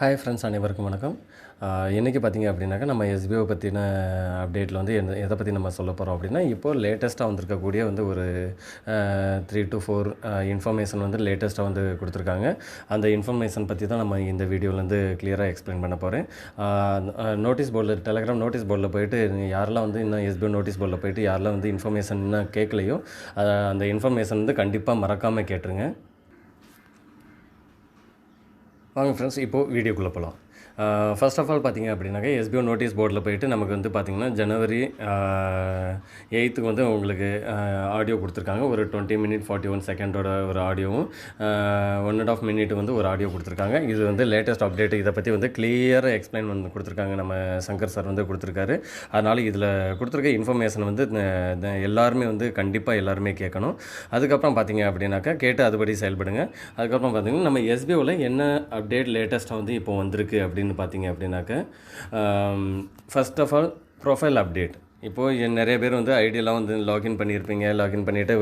Hi friends அனைவருக்கும் வணக்கம். இன்றைக்கி பார்த்தீங்க அப்படின்னாக்கா நம்ம எஸ்பிஓ பற்றின அப்டேட்டில் வந்து எந்த எதை பற்றி நம்ம சொல்ல போகிறோம் அப்படின்னா இப்போது லேட்டஸ்ட்டாக வந்திருக்கக்கூடிய வந்து ஒரு த்ரீ டு ஃபோர் இன்ஃபர்மேஷன் வந்து லேட்டஸ்ட்டாக வந்து கொடுத்துருக்காங்க. அந்த இன்ஃபர்மேஷன் பற்றி தான் நம்ம இந்த வீடியோலேருந்து க்ளியராக கிளியராக எக்ஸ்பிளைன் பண்ண போகிறேன் நோட்டீஸ் போர்டில் டெலகிராம் நோட்டீஸ் போர்டில் போயிட்டு யாரெல்லாம் வந்து இன்னும் எஸ்பிஓ நோட்டீஸ் போர்டில் போயிட்டு யாரெல்லாம் வந்து இன்ஃபர்மேஷன் இன்னும் கேட்கலையோ அந்த இன்ஃபர்மேஷன் வந்து கண்டிப்பாக மறக்காமல் கேட்டுருங்க. வாங்க ஃப்ரெண்ட்ஸ் இப்போது வீடியோக்குள்ளே போகலாம் ஃபர்ஸ்ட் ஆஃப் ஆல் பார்த்தீங்க அப்படின்னாக்கா எஸ்பிஓ நோட்டீஸ் போர்டில் போயிட்டு நமக்கு வந்து பார்த்திங்கன்னா ஜனவரி எயித்துக்கு வந்து உங்களுக்கு ஆடியோ கொடுத்துருக்காங்க. ஒரு டுவெண்ட்டி மினிட் ஃபார்ட்டி ஒன் செகண்டோட ஒரு ஆடியோவும் ஒன் அண்ட் ஆஃப் மினிட் வந்து ஒரு ஆடியோ கொடுத்துருக்காங்க. இது வந்து லேட்டஸ்ட் அப்டேட் இதை பற்றி வந்து கிளியராக எக்ஸ்பிளைன் வந்து கொடுத்துருக்காங்க. நம்ம சங்கர் சார் வந்து கொடுத்துருக்காரு. அதனால் இதில் கொடுத்துருக்க இன்ஃபர்மேஷன் வந்து எல்லாருமே வந்து கண்டிப்பாக எல்லாருமே கேட்கணும். அதுக்கப்புறம் பார்த்தீங்க அப்படின்னாக்கா கேட்டு அதுபடி செயல்படுங்க. அதுக்கப்புறம் பார்த்தீங்கன்னா நம்ம எஸ்பிஓவில் என்ன அப்டேட் லேட்டஸ்ட்டாக வந்து இப்போ வந்திருக்கு அப்படின்னு பார்த்தீங்க அப்படின்னாக்க first of all profile update இப்போது நிறைய பேர் வந்து ஐடியெல்லாம் வந்து லாகின் பண்ணியிருப்பீங்க. லாகின் பண்ணிவிட்டு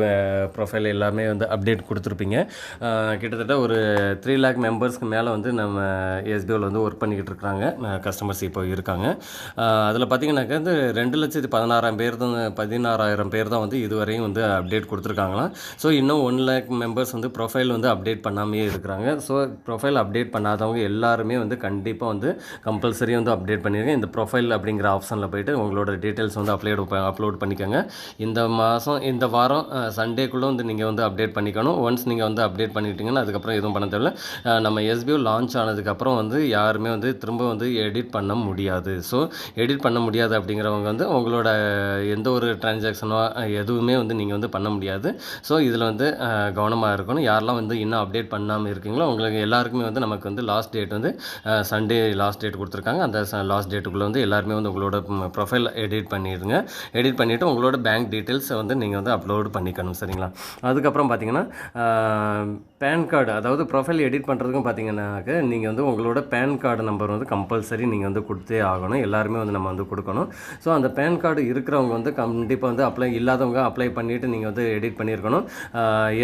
ப்ரொஃபைல் எல்லாமே வந்து அப்டேட் கொடுத்துருப்பீங்க. கிட்டத்தட்ட ஒரு த்ரீ லேக் மெம்பர்ஸ்க்கு மேலே வந்து நம்ம எஸ்பிஓவில் வந்து ஒர்க் பண்ணிக்கிட்டு இருக்கிறாங்க கஸ்டமர்ஸ் இப்போ இருக்காங்க. அதில் பார்த்திங்கனாக்கா வந்து ரெண்டு லட்சத்து பதினாறாயிரம் பேர் தான் பதினாறாயிரம் பேர் தான் வந்து இதுவரையும் வந்து அப்டேட் கொடுத்துருக்காங்களாம். ஸோ இன்னும் ஒன் லேக் மெம்பர்ஸ் வந்து ப்ரொஃபைல் வந்து அப்டேட் பண்ணாமையே இருக்கிறாங்க. ஸோ ப்ரொஃபைல் அப்டேட் பண்ணாதவங்க எல்லாருமே வந்து கண்டிப்பாக வந்து கம்பல்சரி வந்து அப்டேட் பண்ணியிருக்கேன் இந்த ப்ரொஃபைல் அப்படிங்கிற ஆப்ஷனில் போயிட்டு உங்களோட டீட்டெயில்ஸ் வந்து அப்லோட் அப்லோட் பண்ணிக்கோங்க. இந்த மாதம் இந்த வாரம் சண்டேக்குள்ளே வந்து நீங்கள் வந்து அப்டேட் பண்ணிக்கணும். ஒன்ஸ் நீங்கள் வந்து அப்டேட் பண்ணிட்டீங்கன்னா அதுக்கப்புறம் எதுவும் பண்ண தேவையில்ல. நம்ம எஸ்பிஓ லான்ச் ஆனதுக்கப்புறம் வந்து யாருமே வந்து திரும்ப வந்து எடிட் பண்ண முடியாது. ஸோ எடிட் பண்ண முடியாது அப்படிங்கிறவங்க வந்து உங்களோட எந்த ஒரு டிரான்சாக்ஷனோ எதுவுமே வந்து நீங்கள் வந்து பண்ண முடியாது. ஸோ இதில் வந்து கவனமாக இருக்கணும். யாரெல்லாம் வந்து இன்னும் அப்டேட் பண்ணாமல் இருக்கீங்களோ உங்களுக்கு எல்லாருக்குமே வந்து நமக்கு வந்து லாஸ்ட் டேட் வந்து சண்டே லாஸ்ட் டேட் கொடுத்துருக்காங்க. அந்த லாஸ்ட் டேட்டுக்குள்ளே வந்து எல்லாருமே வந்து உங்களோட ப்ரொஃபைல் எடிட் பண்ணி பண்ணிடுங்க. எடிட் பண்ணிவிட்டு உங்களோட பேங்க் டீட்டெயில்ஸை வந்து நீங்கள் வந்து அப்லோடு பண்ணிக்கணும் சரிங்களா? அதுக்கப்புறம் பார்த்தீங்கன்னா பேன் கார்டு அதாவது ப்ரொஃபைல் எடிட் பண்ணுறதுக்கும் பார்த்தீங்கன்னாக்க நீங்கள் வந்து உங்களோட பேன் கார்டு நம்பர் வந்து கம்பல்சரி நீங்கள் வந்து கொடுத்தே ஆகணும். எல்லாருமே வந்து நம்ம வந்து கொடுக்கணும். ஸோ அந்த பேன் கார்டு இருக்கிறவங்க வந்து கண்டிப்பாக வந்து அப்ளை இல்லாதவங்க அப்ளை பண்ணிவிட்டு நீங்கள் வந்து எடிட் பண்ணியிருக்கணும்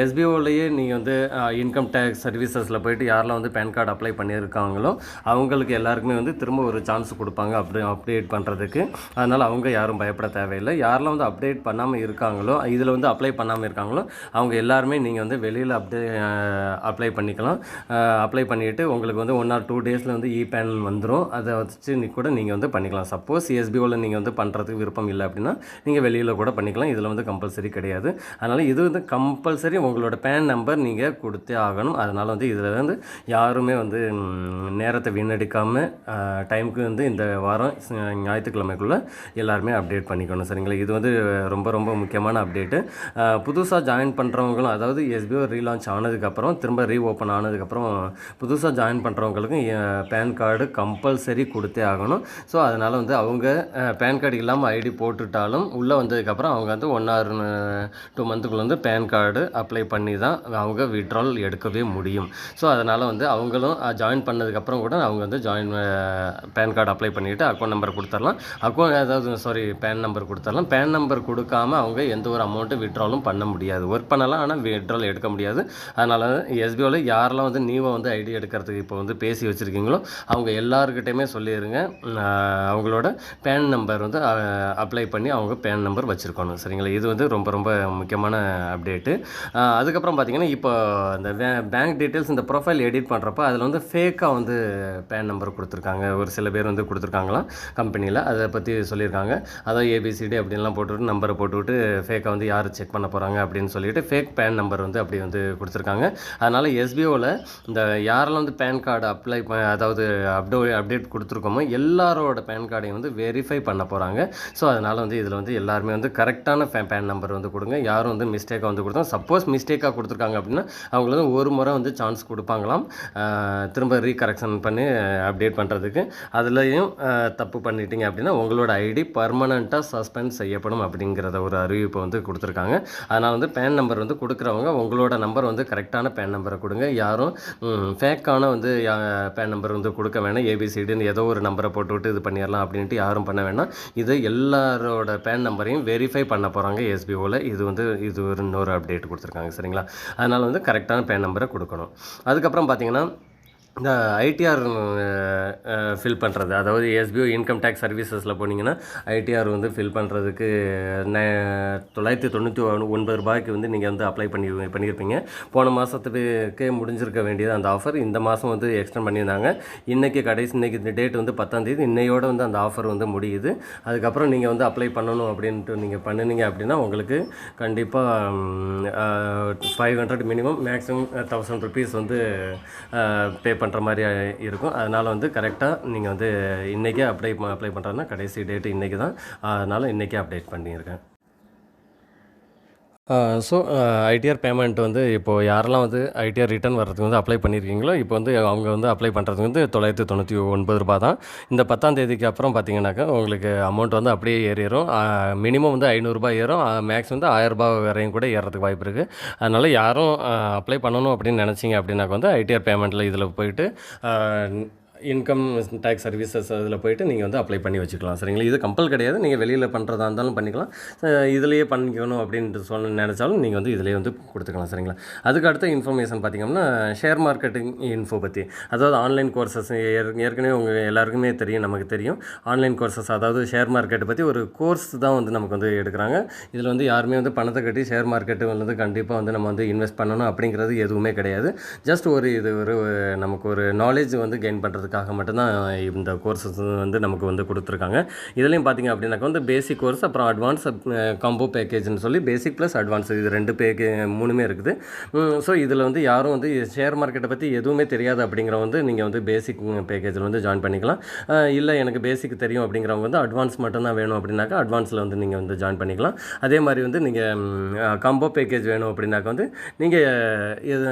எஸ்பிஓலேயே நீங்கள் வந்து இன்கம் டேக்ஸ் சர்வீசஸில் போயிட்டு யாரெல்லாம் வந்து பேன் கார்டு அப்ளை பண்ணியிருக்காங்களோ அவங்களுக்கு எல்லாருக்குமே வந்து திரும்ப ஒரு சான்ஸ் கொடுப்பாங்க அப்டே அப்டேட் பண்ணுறதுக்கு அதனால் அவங்க யாரும் பயப்பட தேவையில்லை. யாரெல்லாம் வந்து அப்டேட் பண்ணாமல் இருக்காங்களோ இதில் வந்து அப்ளை பண்ணாமல் இருக்காங்களோ அவங்க எல்லாருமே நீங்கள் வந்து வெளியில் அப்டே அப்ளை பண்ணிக்கலாம். அப்ளை பண்ணிவிட்டு உங்களுக்கு வந்து ஒன் ஆர் டூ டேஸில் வந்து இ பேனல் வந்துடும் அதை வச்சு நீ கூட நீங்கள் வந்து பண்ணிக்கலாம். சப்போஸ் எஸ்பிஓவில் நீங்கள் வந்து பண்ணுறதுக்கு விருப்பம் இல்லை அப்படின்னா நீங்கள் வெளியில் கூட பண்ணிக்கலாம். இதில் வந்து கம்பல்சரி கிடையாது. அதனால் இது வந்து கம்பல்சரி உங்களோட பேன் நம்பர் நீங்கள் கொடுத்தே ஆகணும். அதனால் வந்து இதில் வந்து யாருமே வந்து நேரத்தை வீணடிக்காமல் டைமுக்கு வந்து இந்த வாரம் ஞாயிற்றுக்கிழமைக்குள்ளே எல்லாருமே அப்டேட் அப்டேட் பண்ணிக்கணும். சரிங்களா? இது வந்து ரொம்ப ரொம்ப முக்கியமான அப்டேட்டு புதுசாக ஜாயின் பண்ணுறவங்களும் அதாவது எஸ்பிஓ ரீலான்ச் ஆனதுக்கப்புறம் திரும்ப ரீ ஓப்பன் ஆனதுக்கப்புறம் புதுசாக ஜாயின் பண்ணுறவங்களுக்கும் பேன் கார்டு கம்பல்சரி கொடுத்தே ஆகணும். ஸோ அதனால் வந்து அவங்க பேன் கார்டு இல்லாமல் ஐடி போட்டுட்டாலும் உள்ளே வந்ததுக்கப்புறம் அவங்க வந்து ஒன் ஆர் டூ மந்த்துக்குள்ள வந்து பேன் கார்டு அப்ளை பண்ணி தான் அவங்க விட்ரால் எடுக்கவே முடியும். ஸோ அதனால் வந்து அவங்களும் ஜாயின் பண்ணதுக்கப்புறம் கூட அவங்க வந்து ஜாயின் பேன் கார்டு அப்ளை பண்ணிவிட்டு அக்கௌண்ட் நம்பர் கொடுத்துடலாம். அக்கௌண்ட் அதாவது சாரி பேன் நம்பர் கொடுத்துடலாம் பேன் நம்பர் கொடுக்காம அவங்க எந்த ஒரு அமௌண்ட்டு விட்ராலும் பண்ண முடியாது. ஒர்க் பண்ணலாம் ஆனால் விட்ரால் எடுக்க முடியாது. அதனால் எஸ்பிஓவில் யாரெல்லாம் வந்து நியூவாக வந்து ஐடி எடுக்கிறதுக்கு இப்போ வந்து பேசி வச்சுருக்கீங்களோ அவங்க எல்லாருக்கிட்டையுமே சொல்லிடுங்க அவங்களோட பேன் நம்பர் வந்து அப்ளை பண்ணி அவங்க பேன் நம்பர் வச்சுருக்கணும். சரிங்களா? இது வந்து ரொம்ப ரொம்ப முக்கியமான அப்டேட்டு அதுக்கப்புறம் பார்த்தீங்கன்னா இப்போ இந்த பேங்க் டீட்டெயில்ஸ் இந்த ப்ரொஃபைல் எடிட் பண்ணுறப்ப அதில் வந்து ஃபேக்காக வந்து பேன் நம்பர் கொடுத்துருக்காங்க. ஒரு சில பேர் வந்து கொடுத்துருக்காங்களாம் கம்பெனியில் அதை பற்றி சொல்லியிருக்காங்க. அதான் ஏபிசிடி அப்படின்லாம் போட்டுவிட்டு நம்பரை போட்டுவிட்டு ஃபேக்காக வந்து யார் செக் பண்ண போகிறாங்க அப்படின்னு சொல்லிட்டு ஃபேக் பேன் நம்பர் வந்து அப்படி வந்து கொடுத்துருக்காங்க. அதனால் எஸ்பிஓவில் இந்த யாரெல்லாம் வந்து பேன் கார்டு அப்ளை அதாவது அப்டோ அப்டேட் கொடுத்துருக்கோமோ எல்லாரோட பேன் கார்டையும் வந்து வெரிஃபை பண்ண போகிறாங்க ஸோ அதனால் வந்து இதில் வந்து எல்லாருமே வந்து கரெக்டான பேன் நம்பர் வந்து கொடுங்க. யாரும் வந்து மிஸ்டேக்காக வந்து கொடுத்தா சப்போஸ் மிஸ்டேக்காக கொடுத்துருக்காங்க அப்படின்னா அவங்களுக்கு வந்து ஒரு முறை வந்து சான்ஸ் கொடுப்பாங்களாம். திரும்ப ரீகரெக்ஷன் பண்ணி அப்டேட் பண்ணுறதுக்கு அதுலேயும் தப்பு பண்ணிட்டீங்க அப்படின்னா உங்களோட ஐடி பர்மனண்ட்டாக சஸ்பெண்ட் செய்யப்படும் அப்படிங்கிறத ஒரு அறிவிப்பை வந்து கொடுத்துருக்காங்க. அதனால் வந்து பேன் நம்பர் வந்து கொடுக்குறவங்க உங்களோட நம்பர் வந்து கரெக்டான பேன் நம்பரை கொடுங்க. யாரும் ஃபேக்கான வந்து பேன் நம்பர் வந்து கொடுக்க வேணாம். ஏபிசிடின்னு ஏதோ ஒரு நம்பரை போட்டுவிட்டு இது பண்ணிடலாம் அப்படின்ட்டு யாரும் பண்ண வேணாம். இது எல்லாரோட பேன் நம்பரையும் வெரிஃபை பண்ண போகிறாங்க எஸ்பிஓவில் இது வந்து இது ஒரு இன்னொரு அப்டேட் கொடுத்துருக்காங்க சரிங்களா? அதனால் வந்து கரெக்டான பேன் நம்பரை கொடுக்கணும். அதுக்கப்புறம் பார்த்தீங்கன்னா இந்த ஐடிஆர் ஃபில் பண்ணுறது அதாவது எஸ்பிஓ இன்கம் டேக்ஸ் சர்வீசஸில் போனீங்கன்னா ஐடிஆர் வந்து ஃபில் பண்ணுறதுக்கு தொள்ளாயிரத்தி தொண்ணூற்றி ஒன்பது ரூபாய்க்கு வந்து நீங்கள் வந்து அப்ளை பண்ணி பண்ணியிருப்பீங்க போன மாதத்துக்கே முடிஞ்சிருக்க வேண்டியது அந்த ஆஃபர் இந்த மாதம் வந்து எக்ஸ்டெண்ட் பண்ணியிருந்தாங்க. இன்றைக்கி கடைசி இன்றைக்கி இந்த டேட் வந்து பத்தாந்தேதி இன்னையோடு வந்து அந்த ஆஃபர் வந்து முடியுது. அதுக்கப்புறம் நீங்கள் வந்து அப்ளை பண்ணணும் அப்படின்ட்டு நீங்கள் பண்ணுனீங்க அப்படின்னா உங்களுக்கு கண்டிப்பாக five hundred minimum maximum thousand rupees வந்து பே பண்ணுற மாதிரி இருக்கும். அதனால் வந்து கரெக்டாக நீங்கள் வந்து இன்றைக்கே அப்ளை அப்ளை பண்ணுறதுனா கடைசி டேட்டு இன்றைக்கி தான் அதனால் இன்றைக்கே அப்டேட் பண்ணியிருக்கேன் ஸோ ஐடிஆர் பேமெண்ட் வந்து இப்போது யாரெல்லாம் வந்து ஐடிஆர் ரிட்டர்ன் வர்றதுக்கு வந்து அப்ளை பண்ணியிருக்கீங்களோ இப்போ வந்து அவங்க வந்து அப்ளை பண்ணுறதுக்கு வந்து தொள்ளாயிரத்தி தொண்ணூற்றி ஒன்பது ரூபா தான். இந்த பத்தாம் தேதிக்கு அப்புறம் பார்த்தீங்கன்னாக்கா உங்களுக்கு அமௌண்ட் வந்து அப்படியே ஏறிடும் மினிமம் வந்து ஐநூறுரூபா ஏறும். மேக்ஸ் வந்து ஆயிரரூபா வரையும் கூட ஏறதுக்கு வாய்ப்பு இருக்குது அதனால் யாரும் அப்ளை பண்ணணும் அப்படின்னு நினச்சிங்க அப்படின்னாக்க வந்து ஐடிஆர் பேமெண்ட்டில் இதில் போயிட்டு இன்கம் டேக்ஸ் சர்வீசஸ் அதில் போயிட்டு நீங்கள் வந்து அப்ளை பண்ணி வச்சுக்கலாம். சரிங்களா? இது கம்பல் கிடையாது. நீங்கள் வெளியில் பண்ணுறதா இருந்தாலும் பண்ணிக்கலாம். இதிலேயே இதுலேயே பண்ணிக்கணும் அப்படின்ட்டு சொல்ல நினச்சாலும் நீங்கள் வந்து இதிலேயே வந்து கொடுத்துக்கலாம். சரிங்களா? அதுக்கு அடுத்த இன்ஃபர்மேஷன் பார்த்தீங்கன்னா ஷேர் மார்க்கெட்டிங் இன்ஃபோ பற்றி அதாவது ஆன்லைன் கோர்சஸ் ஏற்கனவே உங்கள் எல்லாருக்குமே தெரியும் நமக்கு தெரியும். ஆன்லைன் கோர்சஸ் அதாவது ஷேர் மார்க்கெட்டை பற்றி ஒரு கோர்ஸ் தான் வந்து நமக்கு வந்து எடுக்கிறாங்க. இதில் வந்து யாருமே வந்து பணத்தை கட்டி ஷேர் மார்க்கெட்டு வந்து கண்டிப்பாக வந்து நம்ம வந்து இன்வெஸ்ட் பண்ணணும் அப்படிங்கிறது எதுவுமே கிடையாது. ஜஸ்ட் ஒரு இது ஒரு நமக்கு ஒரு நாலேஜ் வந்து கெயின் பண்ணுறதுக்கு பண்ணுறதுக்காக மட்டும்தான் இந்த கோர்சஸ் வந்து நமக்கு வந்து கொடுத்துருக்காங்க. இதுலேயும் பார்த்தீங்க அப்படின்னாக்கா வந்து பேசிக் கோர்ஸ் அப்புறம் அட்வான்ஸ் காம்போ பேக்கேஜ்னு சொல்லி பேசிக் ப்ளஸ் அட்வான்ஸ் இது ரெண்டு பேக்கே மூணுமே இருக்குது. ஸோ இதில் வந்து யாரும் வந்து ஷேர் மார்க்கெட்டை பற்றி எதுவுமே தெரியாது அப்படிங்கிற வந்து நீங்கள் வந்து பேசிக் பேக்கேஜில் வந்து ஜாயின் பண்ணிக்கலாம். இல்லை எனக்கு பேசிக் தெரியும் அப்படிங்கிறவங்க வந்து அட்வான்ஸ் மட்டும்தான் வேணும் அப்படின்னாக்கா அட்வான்ஸில் வந்து நீங்கள் வந்து ஜாயின் பண்ணிக்கலாம். அதே மாதிரி வந்து நீங்கள் காம்போ பேக்கேஜ் வேணும் அப்படின்னாக்கா வந்து நீங்கள் இது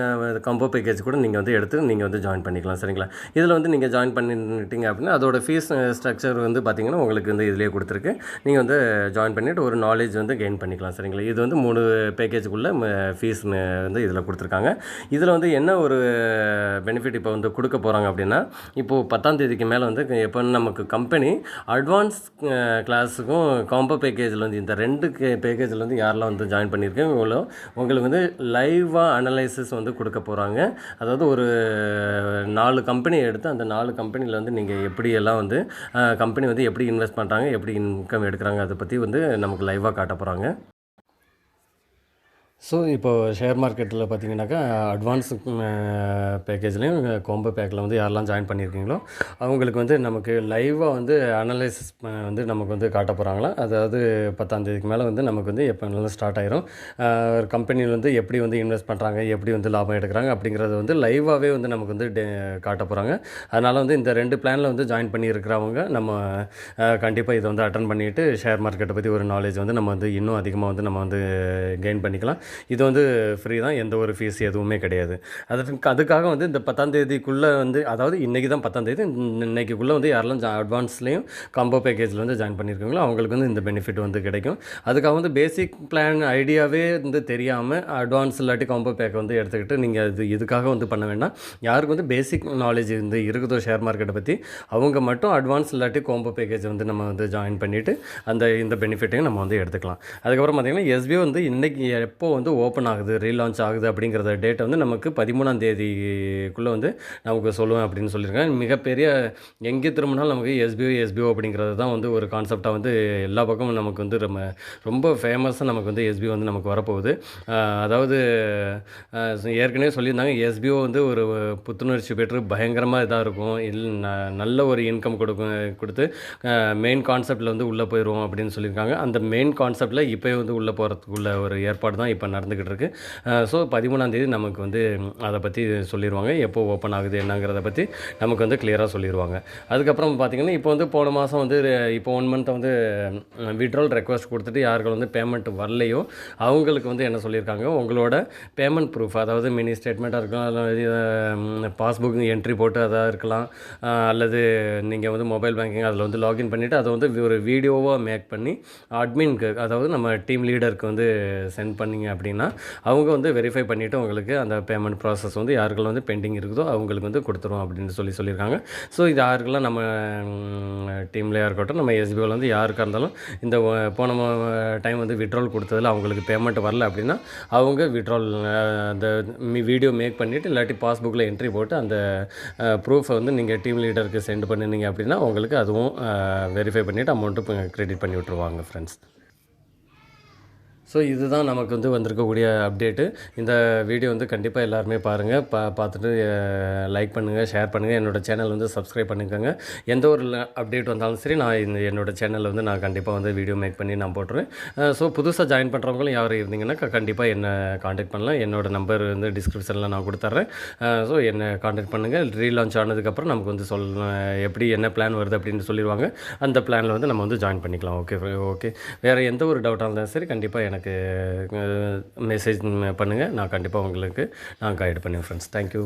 காம்போ பேக்கேஜ் கூட நீங்கள் வந்து எடுத்து நீங்கள் வந்து ஜாயின் பண்ணிக்கலாம். சரிங்களா? இதில் வந்து நீங்கள் ஜாயின் பண்ணிட்டீங்க அப்படின்னா அதோட ஃபீஸ் ஸ்ட்ரக்சர் வந்து பார்த்தீங்கன்னா உங்களுக்கு வந்து இதிலே கொடுத்துருக்கு. நீங்கள் வந்து ஜாயின் பண்ணிவிட்டு ஒரு நாலேஜ் வந்து கெயின் பண்ணிக்கலாம் சரிங்களா? இது வந்து மூணு பேக்கேஜுக்குள்ளே ஃபீஸ் வந்து இதில் கொடுத்துருக்காங்க. இதில் வந்து என்ன ஒரு பெனிஃபிட் இப்போ வந்து கொடுக்க போகிறாங்க அப்படின்னா இப்போது பத்தாம் தேதிக்கு மேலே வந்து எப்போ நமக்கு கம்பெனி அட்வான்ஸ் கிளாஸுக்கும் காம்போ பேக்கேஜில் வந்து இந்த ரெண்டு பேக்கேஜில் வந்து யாரெல்லாம் வந்து ஜாயின் பண்ணியிருக்கேன் இவ்வளோ உங்களுக்கு வந்து லைவாக அனலைசிஸ் வந்து கொடுக்க போகிறாங்க அதாவது ஒரு நாலு கம்பெனி எடுத்து அந்த நாலு கம்பெனியில் வந்து நீங்கள் எப்படியெல்லாம் வந்து கம்பெனி வந்து எப்படி இன்வெஸ்ட் பண்ணுறாங்க எப்படி இன்கம் எடுக்கிறாங்க அதை பற்றி வந்து நமக்கு லைவாக காட்ட போகிறாங்க ஸோ இப்போ ஷேர் மார்க்கெட்டில் பார்த்தீங்கன்னாக்கா அட்வான்ஸ் பேக்கேஜ்லேயும் கோம்போ பேக்கில் வந்து யாரெல்லாம் ஜாயின் பண்ணியிருக்கீங்களோ அவங்களுக்கு வந்து நமக்கு லைவாக வந்து அனலைசிஸ் வந்து நமக்கு வந்து காட்ட போகிறாங்களா அதாவது பத்தாந்தேதிக்கு மேலே வந்து நமக்கு வந்து எப்போ வேணாலும் ஸ்டார்ட் ஆயிரும். ஒரு கம்பெனியில் வந்து எப்படி வந்து இன்வெஸ்ட் பண்ணுறாங்க எப்படி வந்து லாபம் எடுக்கிறாங்க அப்படிங்கிறத வந்து லைவாகவே வந்து நமக்கு வந்து டே காட்ட போகிறாங்க அதனால் வந்து இந்த ரெண்டு பிளானில் வந்து ஜாயின் பண்ணியிருக்கிறவங்க நம்ம கண்டிப்பாக இதை வந்து அட்டன் பண்ணிவிட்டு ஷேர் மார்க்கெட்டை பற்றி ஒரு நாலேஜ் வந்து நம்ம வந்து இன்னும் அதிகமாக வந்து நம்ம வந்து கெயின் பண்ணிக்கலாம். இது வந்து ஃப்ரீ தான். எந்த ஒரு ஃபீஸ் எதுவுமே கிடையாது. அதற்கு அதுக்காக வந்து இந்த பத்தாம் தேதிக்குள்ளே வந்து அதாவது இன்றைக்கி தான் பத்தாம் தேதி இன்னைக்குள்ளே வந்து யாரெல்லாம் அட்வான்ஸ்லேயும் காம்போ பேக்கேஜில் வந்து ஜாயின் பண்ணியிருக்காங்களோ அவங்களுக்கு வந்து இந்த பெனிஃபிட் வந்து கிடைக்கும். அதுக்காக வந்து பேசிக் பிளான் ஐடியாவே வந்து தெரியாமல் அட்வான்ஸ் இல்லாட்டி காம்போ பேக்கை வந்து எடுத்துக்கிட்டு நீங்கள் இது இதுக்காக வந்து பண்ண வேண்டாம். யாருக்கு வந்து பேசிக் நாலேஜ் வந்து இருக்குதோ ஷேர் மார்க்கெட்டை பற்றி அவங்க மட்டும் அட்வான்ஸ் இல்லாட்டி காம்போ பேக்கேஜ் வந்து நம்ம வந்து ஜாயின் பண்ணிவிட்டு அந்த இந்த பெனிஃபிட்டையும் நம்ம வந்து எடுத்துக்கலாம். அதுக்கப்புறம் பார்த்திங்கன்னா எஸ்பிஓ வந்து இன்றைக்கி எப்போ வந்து ஓப்பன் ஆகுது ரீலான்ச் ஆகுது அப்படிங்கிறத டேட்டை வந்து நமக்கு பதிமூணாம் தேதிக்குள்ளே வந்து நமக்கு சொல்லுவேன் அப்படின்னு சொல்லியிருக்காங்க மிகப்பெரிய எங்கே திரும்பினாலும் நமக்கு எஸ்பிஓ எஸ்பிஓ அப்படிங்கிறது தான் வந்து ஒரு கான்செப்டாக வந்து எல்லா பக்கமும் நமக்கு வந்து ரொம்ப ரொம்ப ஃபேமஸாக நமக்கு வந்து எஸ்பிஓ வந்து நமக்கு வரப்போகுது. அதாவது ஏற்கனவே சொல்லியிருந்தாங்க எஸ்பிஓ வந்து ஒரு புத்துணர்ச்சி பெற்று பயங்கரமாக இதாக இருக்கும். இல் ந- நல்ல ஒரு இன்கம் கொடுக்கும் கொடுத்து மெயின் கான்செப்டில் வந்து உள்ளே போயிடுவோம் அப்படின்னு சொல்லியிருக்காங்க. அந்த மெயின் கான்செப்டில் இப்போ வந்து உள்ளே போகிறதுக்குள்ள ஒரு ஏற்பாடு தான் இப்போ நடந்துக்கிட்டு இருக்குது ஸோ பதிமூணாம் தேதி நமக்கு வந்து அதை பற்றி சொல்லிடுவாங்க எப்போ ஓப்பன் ஆகுது என்னங்கிறத பற்றி நமக்கு வந்து கிளியராக சொல்லிடுவாங்க அதுக்கப்புறம் பார்த்திங்கன்னா இப்போ வந்து போன மாதம் வந்து இப்போ ஒன் மந்த்தை வந்து விட்ரால் ரெக்வஸ்ட் கொடுத்துட்டு யாருக்கு வந்து பேமெண்ட் வரலையோ அவங்களுக்கு வந்து என்ன சொல்லியிருக்காங்க உங்களோட பேமெண்ட் ப்ரூஃப் அதாவது மினி ஸ்டேட்மெண்ட்டாக இருக்கலாம் அல்லது பாஸ்புக் என்ட்ரி போட்டு அதாக இருக்கலாம் அல்லது நீங்கள் வந்து மொபைல் பேங்கிங் அதில் வந்து லாகின் பண்ணிவிட்டு அதை வந்து ஒரு வீடியோவாக மேக் பண்ணி அட்மின்க்கு அதாவது நம்ம டீம் லீடருக்கு வந்து சென்ட் பண்ணிங்க அப்படின்னா அவங்க வந்து வெரிஃபை பண்ணிவிட்டு உங்களுக்கு அந்த பேமெண்ட் ப்ராசஸ் வந்து யாருக்கெல்லாம் வந்து பெண்டிங் இருக்குதோ அவங்களுக்கு வந்து கொடுத்துருவோம் அப்படின்னு சொல்லி சொல்லியிருக்காங்க. ஸோ இது யாருக்கெல்லாம் நம்ம டீம்லேயே இருக்கட்டும் நம்ம எஸ்பிஓவில் வந்து யாருக்காக இருந்தாலும் இந்த போன டைம் வந்து விட்ரால் கொடுத்ததில் அவங்களுக்கு பேமெண்ட் வரல அப்படின்னா அவங்க விட்ரால் அந்த வீடியோ மேக் பண்ணிவிட்டு இல்லாட்டி பாஸ்புக்கில் என்ட்ரி போட்டு அந்த ப்ரூஃபை வந்து நீங்கள் டீம் லீடருக்கு சென்ட் பண்ணினீங்க அப்படின்னா உங்களுக்கு அதுவும் வெரிஃபை பண்ணிவிட்டு அமௌண்ட்டு க்ரெடிட் பண்ணி விட்ருவாங்க ஃப்ரெண்ட்ஸ் ஸோ இதுதான் நமக்கு வந்து வந்திருக்கக்கூடிய அப்டேட்டு இந்த வீடியோ வந்து கண்டிப்பாக எல்லாருமே பாருங்கள் பா பார்த்துட்டு லைக் பண்ணுங்கள் ஷேர் பண்ணுங்கள் என்னோடய சேனல் வந்து சப்ஸ்கிரைப் பண்ணிக்கோங்க. எந்த ஒரு அப்டேட் வந்தாலும் சரி நான் இந்த என்னோடய சேனலில் வந்து நான் கண்டிப்பாக வந்து வீடியோ மேக் பண்ணி நான் போட்டுருவேன். ஸோ புதுசாக ஜாயின் பண்ணுறவங்களும் யார் இருந்தீங்கன்னா கண்டிப்பாக என்னை காண்டாக்ட் பண்ணலாம். என்னோடய நம்பர் வந்து டிஸ்கிரிப்ஷனில் நான் கொடுத்துட்றேன் ஸோ என்னை காண்டாக்ட் பண்ணுங்கள் ரீலான்ச் ஆனதுக்கப்புறம் நமக்கு வந்து சொல் எப்படி என்ன பிளான் வருது அப்படின்னு சொல்லிடுவாங்க. அந்த பிளானில் வந்து நம்ம வந்து ஜாயின் பண்ணிக்கலாம். ஓகே ஓகே வேறு எந்த ஒரு டவுட்டாக இருந்தாலும் சரி கண்டிப்பாக எனக்கு எனக்கு மெசேஜ் பண்ணுங்கள் நான் கண்டிப்பாக உங்களுக்கு நான் கைடு பண்ணுவேன் ஃப்ரெண்ட்ஸ் தேங்க்யூ